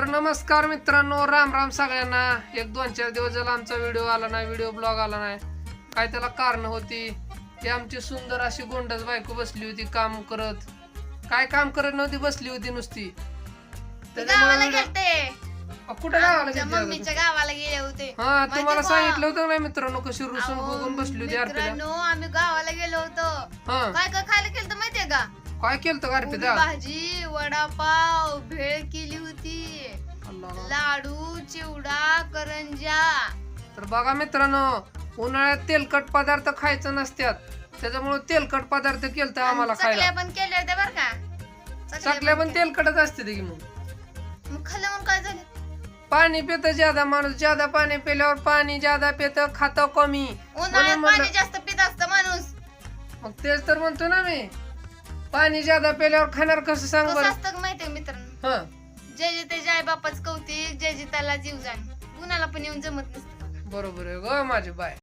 तर नमस्कार मित्रांनो राम राम सगळ्यांना. एक दोन चार दिवस झाला आमचा व्हिडिओ आला नाही व्हिडिओ ब्लॉग आला नाही. काय त्याला कारण होती? ती आमची सुंदर अशी गोंडस बायको बसली होती काम करत. काय काम करत नव्हती बसली होती नुसती. त्याच्यामुळे गावाला video- गेलते. अ, कुठं गावाला आमच्या गेलती अगं मम्मीच्या गावाला गेले होते? हा तुम्हाला? सांगितलं होतं नाही मित्रांनो कशी रुसून अहो, बघून बसली होती अर्पिता मित्रांनो आम्ही गावाला गेलो होतो. हा. काय काय खायला केलं माहितीये का? काय केलं अर्पिता भाजी वडापाव भेळ होती. लाडू चिवडा करंजा तर बघा मित्रांनो उन्हाळ्यात तेलकट पदार्थ खायचं नसत्यात. त्याच्यामुळे तेलकट पदार्थ केलं तर आम्हाला चकल्या खायला पण केल्या होत्या बर का? चकल्या पण केल्या. तेलकटच असते ते की मग. मग खाल्लं म्हणून काय झालं? पाणी पित ज्यादा माणूस ज्यादा पाणी पिल्यावर पाणी ज्यादा पित खात कमी. उन्हाळ्यात म्हणून पाणी म्हणलं- जास्त पित असतं माणूस. मग तेच तर म्हणतो ना मी. पाणी ज्यादा पिल्यावर खाणार कसं सांग कसं बरं? असतं माहितीये मित्रांनो? हा. जे जे त्याच्या आई बापाच कौतिक जे जे त्याला जीव जाण. कुणाला पण येऊन जमत नसतं. बरोबर आहे ग माझी बाय.